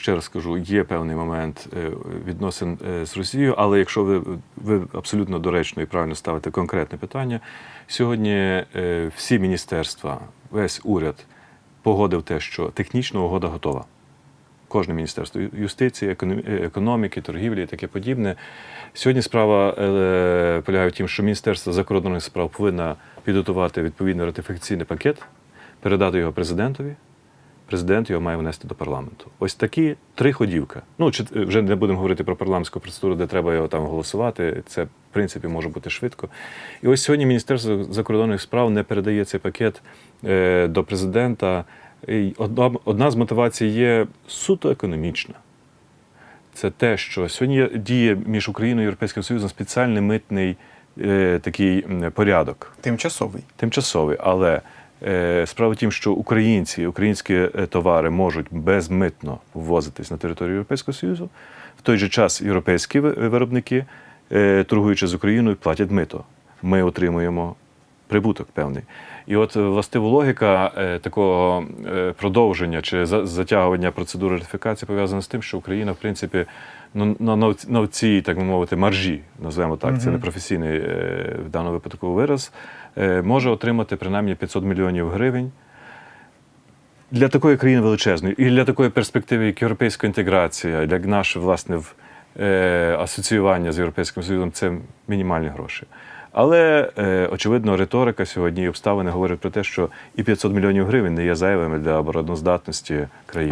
ще раз скажу, є певний момент е, відносин е, з Росією, але якщо ви, ви абсолютно доречно і правильно ставите конкретне питання, сьогодні е, всі міністерства, весь уряд погодив те, що технічна угода готова. Кожне міністерство юстиції, економіки, торгівлі і таке подібне. Сьогодні справа полягає в тім, що Міністерство закордонних справ повинно підготувати відповідний ратифікаційний пакет, передати його президентові. Президент його має внести до парламенту. Ось такі три ходівка. Ну, чи е, вже не будемо говорити про парламентську процедуру, де треба його там голосувати. Це, в принципі, може бути швидко. І ось сьогодні Міністерство закордонних справ не передає цей пакет е, до президента. І одна, одна з мотивацій є суто економічна. Це те, що сьогодні діє між Україною і Європейським Союзом спеціальний митний е, такий порядок Тимчасовий. тимчасовий, але справа в тім, що українці, українські е, товари можуть безмитно ввозитись на територію Європейського Союзу. В той же час європейські ви- виробники, е, торгуючи з Україною, платять мито. Ми отримуємо прибуток певний. І от е, властиво логіка е, такого е, продовження чи за- затягування процедури ратифікації пов'язана з тим, що Україна, в принципі, ну, на, на, на цій, так би мовити, маржі, називаємо так, це не професійний е, в даному випадку вираз, е, може отримати принаймні 500 мільйонів гривень. Для такої країни величезної і для такої перспективи, як європейська інтеграція, як наше власне в, е, асоціювання з Європейським Союзом, це мінімальні гроші. Але е, очевидно, риторика сьогодні і обставини говорять про те, що і 500 мільйонів гривень не є зайвими для обороноздатності країни.